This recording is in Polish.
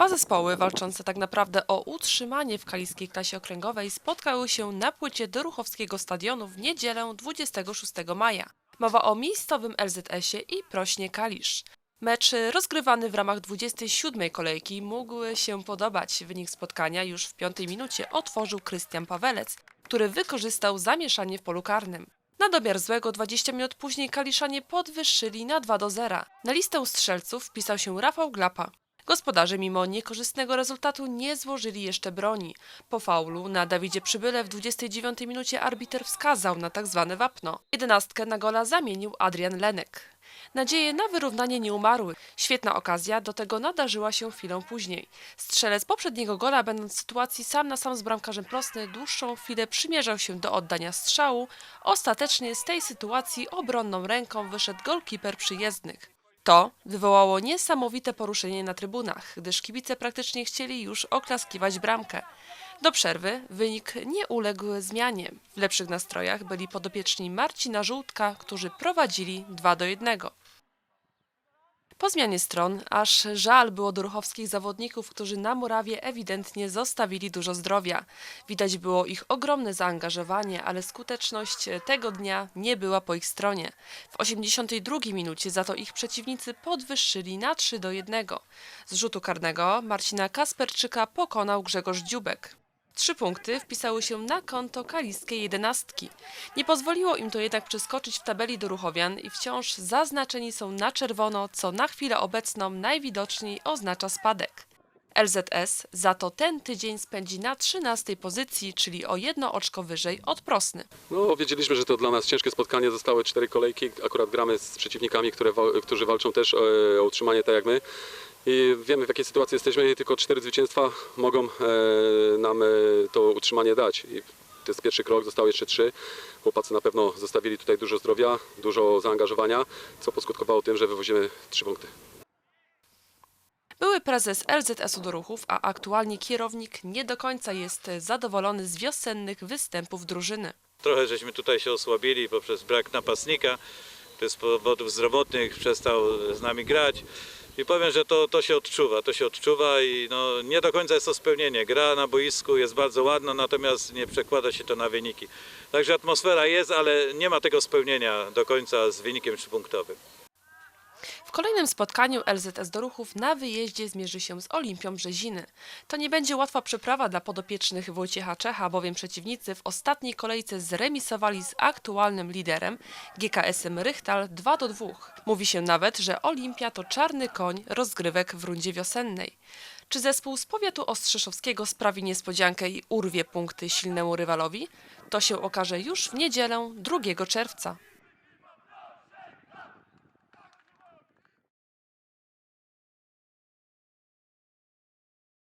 Dwa zespoły walczące tak naprawdę o utrzymanie w kaliskiej klasie okręgowej spotkały się na płycie Doruchowskiego Stadionu w niedzielę 26 maja. Mowa o miejscowym LZS-ie i Prośnie Kalisz. Mecz rozgrywany w ramach 27 kolejki mógł się podobać. Wynik spotkania już w piątej minucie otworzył Krystian Pawelec, który wykorzystał zamieszanie w polu karnym. Na domiar złego 20 minut później Kaliszanie podwyższyli na 2 do 0. Na listę strzelców wpisał się Rafał Glapa. Gospodarze mimo niekorzystnego rezultatu nie złożyli jeszcze broni. Po faulu na Dawidzie Przybyle w 29 minucie arbiter wskazał na tak zwane wapno. Jedenastkę na gola zamienił Adrian Lenek. Nadzieje na wyrównanie nie umarły. Świetna okazja do tego nadarzyła się chwilę później. Strzelec poprzedniego gola, będąc w sytuacji sam na sam z bramkarzem Prosny, dłuższą chwilę przymierzał się do oddania strzału. Ostatecznie z tej sytuacji obronną ręką wyszedł golkiper przyjezdnych. To wywołało niesamowite poruszenie na trybunach, gdyż kibice praktycznie chcieli już oklaskiwać bramkę. Do przerwy wynik nie uległ zmianie. W lepszych nastrojach byli podopieczni Marcina Żółtka, którzy prowadzili 2 do 1. Po zmianie stron aż żal było doruchowskich zawodników, którzy na murawie ewidentnie zostawili dużo zdrowia. Widać było ich ogromne zaangażowanie, ale skuteczność tego dnia nie była po ich stronie. W 82 minucie za to ich przeciwnicy podwyższyli na 3 do 1. Z rzutu karnego Marcina Kasperczyka pokonał Grzegorz Dziubek. Trzy punkty wpisały się na konto kaliskiej jedenastki. Nie pozwoliło im to jednak przeskoczyć w tabeli Doruchowian i wciąż zaznaczeni są na czerwono, co na chwilę obecną najwidoczniej oznacza spadek. LZS za to ten tydzień spędzi na 13 pozycji, czyli o jedno oczko wyżej od Prosny. No, wiedzieliśmy, że to dla nas ciężkie spotkanie. Zostały cztery kolejki. Akurat gramy z przeciwnikami, które, którzy walczą też e, o utrzymanie tak jak my. I wiemy w jakiej sytuacji jesteśmy i tylko cztery zwycięstwa mogą e, nam e, to utrzymanie dać. I to jest pierwszy krok, zostały jeszcze trzy. Chłopacy na pewno zostawili tutaj dużo zdrowia, dużo zaangażowania, co poskutkowało tym, że wywozimy trzy punkty. Były prezes LZS-u Doruchów, a aktualnie kierownik nie do końca jest zadowolony z wiosennych występów drużyny. Trochę żeśmy tutaj się osłabili poprzez brak napastnika, który z powodów zdrowotnych przestał z nami grać. I powiem, że to, to się odczuwa, to się odczuwa i no, nie do końca jest to spełnienie. Gra na boisku jest bardzo ładna, natomiast nie przekłada się to na wyniki. Także atmosfera jest, ale nie ma tego spełnienia do końca z wynikiem trzypunktowym. W kolejnym spotkaniu LZS Doruchów na wyjeździe zmierzy się z Olimpią Brzeziny. To nie będzie łatwa przeprawa dla podopiecznych Wojciecha Czecha, bowiem przeciwnicy w ostatniej kolejce zremisowali z aktualnym liderem GKS-em Rychtal 2 do 2. Mówi się nawet, że Olimpia to czarny koń rozgrywek w rundzie wiosennej. Czy zespół z powiatu ostrzeszowskiego sprawi niespodziankę i urwie punkty silnemu rywalowi? To się okaże już w niedzielę 2 czerwca.